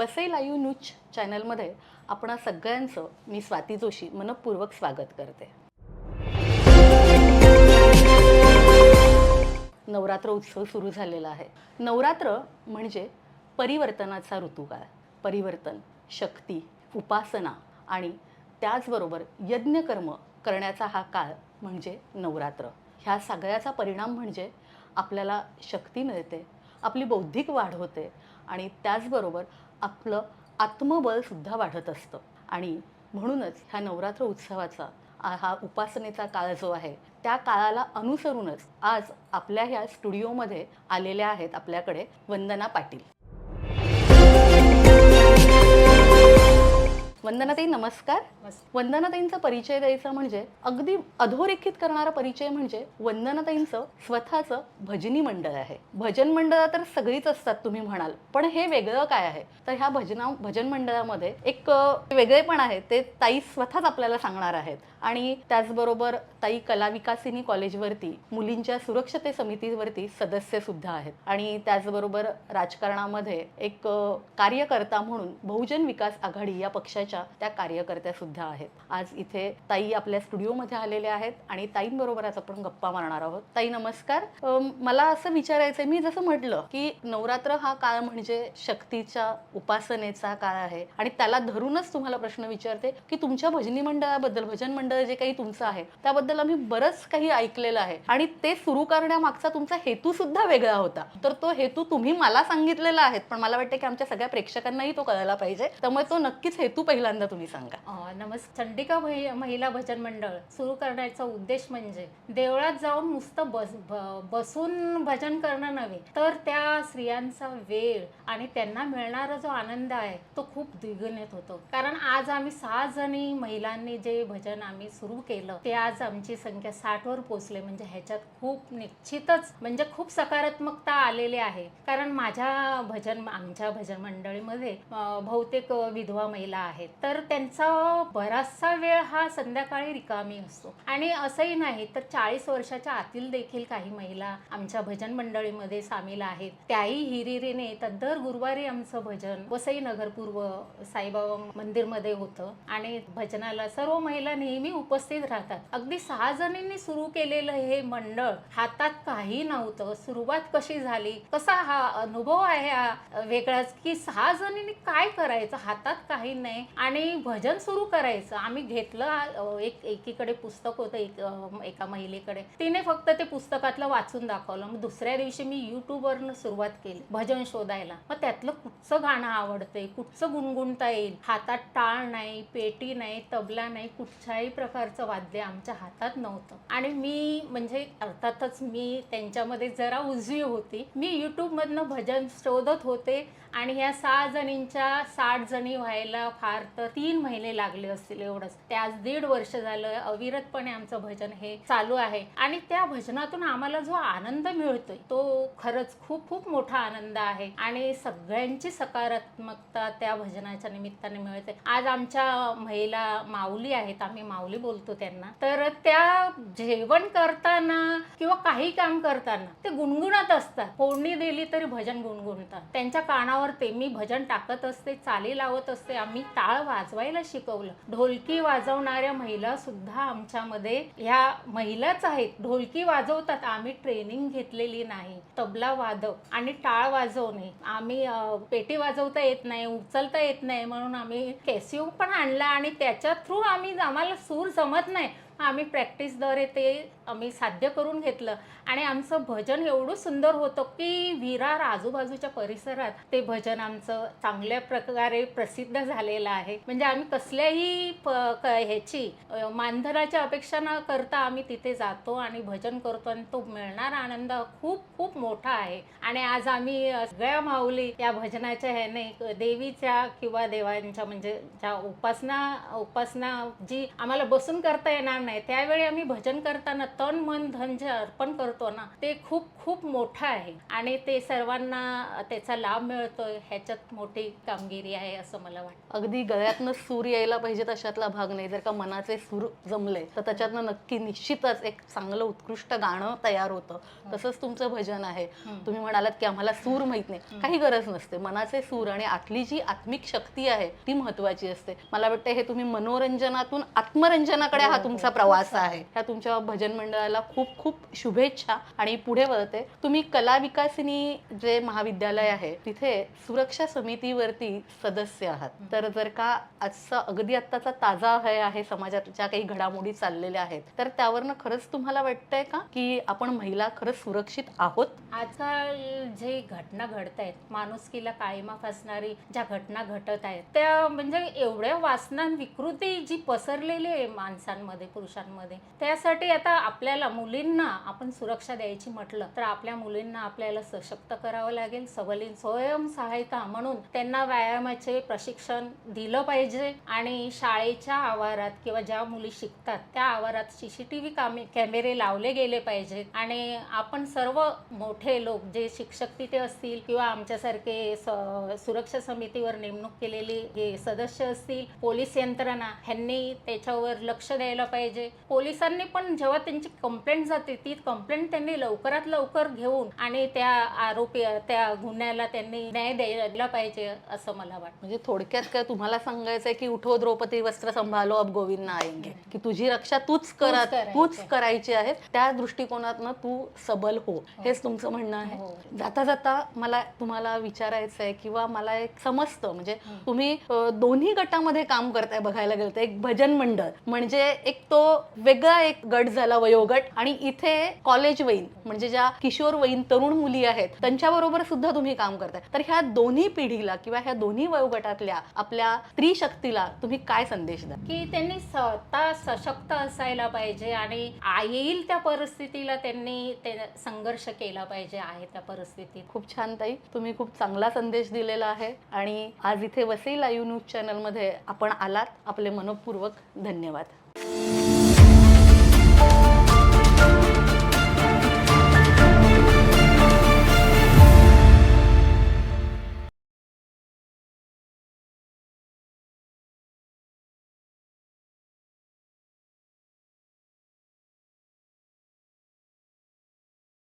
Vasai live news चॅनलमध्ये आपणा सगळ्यांचं मी स्वाती जोशी मनपूर्वक स्वागत करते. नवरात्र उत्सव सुरू झालेला आहे. नवरात्र म्हणजे परिवर्तनाचा ऋतूकाळ. परिवर्तन शक्ती उपासना आणि त्याचबरोबर यज्ञकर्म करण्याचा हा काळ म्हणजे नवरात्र. ह्या सगळ्याचा परिणाम म्हणजे आपल्याला शक्ती मिळते आपली बौद्धिक वाढ होते आणि त्याचबरोबर आपलं आत्मबलसुद्धा वाढत असतं. आणि म्हणूनच ह्या नवरात्र उत्सवाचा हा उपासनेचा काळ जो आहे त्या काळाला अनुसरूनच आज आपल्या ह्या स्टुडिओमध्ये आलेल्या आहेत आपल्याकडे वंदना पाटील. वंदनाताई नमस्कार. वंदनाताईंचा परिचय द्यायचा म्हणजे अगदी अधोरेखित करणारा परिचय म्हणजे वंदनाताईंचं स्वतःचं भजनी मंडळ आहे. भजन मंडळ तर सगळीच असतात तुम्ही म्हणाल पण हे वेगळं काय आहे? तर ह्या भजना भजन मंडळामध्ये एक वेगळेपण आहे ते ताई स्वतःच आपल्याला सांगणार आहेत. आणि त्याचबरोबर ताई कला विकासिनी कॉलेजवरती मुलींच्या सुरक्षते समितीवरती सदस्य सुद्धा आहेत. आणि त्याचबरोबर राजकारणामध्ये एक कार्यकर्ता म्हणून बहुजन विकास आघाडी या पक्षाच्या त्या कार्यकर्त्या सुद्धा आहेत. आज इथे ताई आपल्या स्टुडिओमध्ये आलेल्या आहेत आणि ताईंबरोबर आज आपण गप्पा मारणार आहोत. ताई नमस्कार. मला असं विचारायचंय मी जसं म्हटलं की नवरात्र हा काळ म्हणजे शक्तीच्या उपासनेचा काळ आहे आणि त्याला धरूनच तुम्हाला प्रश्न विचारते की तुमच्या भजनी मंडळाबद्दल भजन मंडळ जे काही तुमचं आहे त्याबद्दल आम्ही बरंच काही ऐकलेलं आहे आणि ते सुरू करण्यामागचा तुमचा हेतू सुद्धा वेगळा होता. तर तो हेतू तुम्ही मला सांगितलेला आहे पण मला वाटतं की आमच्या सगळ्या प्रेक्षकांनाही तो कळायला पाहिजे. त्यामुळे तो नक्कीच हेतू पहिल्यांदा तुम्ही सांगा. नमस् चंडिका महिला भजन मंडळ सुरू करण्याचा उद्देश म्हणजे देवळात जाऊन नुसतं बस बसून भजन करणं नव्हे तर त्या स्त्रियांचा वेळ आणि त्यांना मिळणारा जो आनंद आहे तो खूप द्विगुणित होतो. कारण आज आम्ही सहा जणी महिलांनी जे भजन आम्ही सुरू केलं ते आज आमची संख्या साठ वर पोचले म्हणजे ह्याच्यात खूप निश्चितच म्हणजे खूप सकारात्मकता आलेली आहे. कारण माझ्या भजन आमच्या भजन मंडळीमध्ये बहुतेक विधवा महिला आहेत. तर तर त्यांचा बराचसा वेळ हा संध्याकाळी रिकामी असतो. आणि असंही नाही तर चाळीस वर्षाच्या आतील देखील काही महिला आमच्या भजन मंडळीमध्ये सामील आहेत. त्याही हिरिरीने तर दर गुरुवारी आमचं भजन वसई नगर पूर्व साईबाबा मंदिरमध्ये होतं. आणि भजनाला सर्व महिला नेहमी उपस्थित राहतात. अगदी सहा जणींनी सुरू केलेलं हे मंडळ हातात काही नव्हतं. सुरुवात कशी झाली? कसा हा अनुभव आहे हा वेगळाच? की सहा जणींनी काय करायचं? हातात काही नाही. आणि भजन सुरू करायचं. आम्ही घेतलं एक एकीकडे पुस्तक होतं एक एका महिलेकडे. तिने फक्त ते पुस्तकातलं वाचून दाखवलं. मग दुसऱ्या दिवशी मी युट्यूबवरनं सुरुवात केली भजन शोधायला. मग त्यातलं कुठचं गाणं आवडतंय कुठचं गुणगुणता येईल? हातात टाळ नाही पेटी नाही तबला नाही कुठच्याही प्रकारचं वाद्य आमच्या हातात नव्हतं. आणि मी म्हणजे अर्थातच मी त्यांच्यामध्ये जरा उजवी होती. मी युट्यूबमधनं भजन शोधत होते आणि ह्या सहा जणींच्या साठ जणी व्हायला फार वाटतं तीन महिने लागले असतील एवढंच. ते आज दीड वर्ष झालं अविरतपणे आमचं भजन हे चालू आहे. आणि त्या भजनातून आम्हाला जो आनंद मिळतोय तो खरंच खूप खूप मोठा आनंद आहे. आणि सगळ्यांची सकारात्मकता त्या भजनाच्या निमित्ताने मिळते. आज आमच्या महिला माऊली आहेत आम्ही माऊली बोलतो त्यांना. तर त्या जेवण करताना किंवा काही काम करताना ते गुणगुणत असतात. फोडणी दिली तरी भजन गुणगुणतात. त्यांच्या कानावर ते मी भजन टाकत असते चाली लावत असते आम्ही टाळ वाजवायला शिकवलं. ढोलकी वाजवणाऱ्या महिला सुद्धा आमच्यामध्ये ह्या महिलाच आहेत. ढोलकी वाजवतात. आम्ही ट्रेनिंग घेतलेली नाही. तबला वादक आणि टाळ वाजवणे. आम्ही पेटी वाजवता येत नाही उचलता येत नाही म्हणून आम्ही कॅसिओ पण आणला आणि त्याच्या थ्रू आम्ही आम्हाला सूर जमत नाही. आम्ही प्रॅक्टिसद्वारे ते आम्ही साध्य करून घेतलं. आणि आमचं भजन एवढं सुंदर होतं की विरार आजूबाजूच्या परिसरात ते भजन आमचं चांगल्या प्रकारे प्रसिद्ध झालेलं आहे. म्हणजे आम्ही कसल्याही ह्याची मानधनाच्या अपेक्षा न करता आम्ही तिथे जातो आणि भजन करतो आणि तो मिळणारा आनंद खूप खूप मोठा आहे. आणि आज आम्ही सगळ्या माऊली या भजनाच्या ह्याने देवीच्या किंवा देवांच्या म्हणजे ज्या उपासना उपासना जी आम्हाला बसून करता येणार नाही त्यावेळी आम्ही भजन करताना तन मन धन जे अर्पण करतो ना ते खूप खूप मोठं आहे. आणि ते सर्वांना त्याचा लाभ मिळतोय ह्याच्यात मोठी कामगिरी आहे असं मला वाटतं. अगदी गळ्यातनं सूर यायला पाहिजे तशातला भाग नाही. जर का मनाचे सूर जमले तर त्याच्यातनं नक्की निश्चितच एक चांगलं उत्कृष्ट गाणं तयार होतं. तसंच तुमचं भजन आहे. तुम्ही म्हणालात की आम्हाला सूर माहीत नाही. काही गरज नसते. मनाचे सूर आणि आतली जी आत्मिक शक्ती आहे ती महत्वाची असते. मला वाटतं हे तुम्ही मनोरंजनातून आत्मरंजनाकडे हा हो, तुमचा हो. प्रवास आहे. ह्या तुमच्या भजन मंडळाला खूप खूप शुभेच्छा आणि पुढे वळते. तुम्ही कला विकासिनी जे महाविद्यालय आहे तिथे सुरक्षा समितीवरती सदस्य आहात. तर जर का आजचा अगदी आत्ताचा ताजा आहे आहे समाजात ज्या काही घडामोडी चाललेल्या आहेत. तर त्यावरनं खरंच तुम्हाला वाटतंय का की आपण महिला खरंच सुरक्षित आहोत? आजकाल जे घटना घडत आहेत माणुसकीला काळीमा फासणारी ज्या घटना घटत आहेत त्या म्हणजे एवढ्या वासना विकृती जी पसरलेली आहे माणसांमध्ये पुरुषांमध्ये त्यासाठी आता आपल्याला मुलींना आपण सुरक्षा द्यायची म्हटलं तर आपल्या मुलींना आपल्याला सशक्त करावं लागेल. सबलीन स्वयंसहायता म्हणून त्यांना व्यायामाचे प्रशिक्षण दिलं पाहिजे आणि शाळेच्या आवारात किंवा ज्या मुली शिकतात त्या आवारात सी सी सीसीटीव्ही कामे कॅमेरे लावले गेले पाहिजेत. आणि आपण सर्व मोठे लोक जे शिक्षक तिथे असतील किंवा आमच्यासारखे सुरक्षा समितीवर नेमणूक केलेली जे सदस्य असतील पोलीस यंत्रणा ह्यांनी त्याच्यावर लक्ष द्यायला पाहिजे. पोलिसांनी पण जेव्हा त्यांची कंप्लेंट जाते ती कंप्लेंट त्यांनी लवकरात लवकर घेऊन आणि त्या आरोपी त्या गुन्ह्याला त्यांनी न्याय द्यायला पाहिजे असं मला वाटतं. म्हणजे थोडक्यात काय तुम्हाला सांगायचंय की उठो द्रौपदी वस्त्र संभालो अब गोविंद आएंगे. की तुझी रक्षा तूच करा. तूच करायची आहे. त्या दृष्टिकोनातनं तू सबल हो. हेच तुमचं म्हणणं आहे. हो. जाता जाता मला तुम्हाला विचारायचं आहे किंवा मला एक समजतं. म्हणजे तुम्ही दोन्ही गटामध्ये काम करताय बघायला गेलं तर. एक भजन मंडळ. म्हणजे एक तो वेगळा एक गट झाला वयोगट. आणि इथे कॉलेज वयीन म्हणजे ज्या किशोर वयीन तरुण मुली आहेत त्यांच्याबरोबर सुद्धा तुम्ही काम करताय. तर ह्या दोन्ही पिढीला किंवा ह्या दोन्ही वयोगटातल्या आपल्या स्त्री शक्तीला तुम्ही काय संदेश द्या की त्यांनी स्वतः सशक्त असायला पाहिजे आणि येईल त्या परिस्थितीला त्यांनी ते संघर्ष केला पाहिजे आहे त्या परिस्थितीत. खूप छान ताई. तुम्ही खूप चांगला संदेश दिलेला आहे आणि आज इथे वसई लाईव्ह न्यूज चॅनलमध्ये आपण आलात. आपले मनपूर्वक धन्यवाद.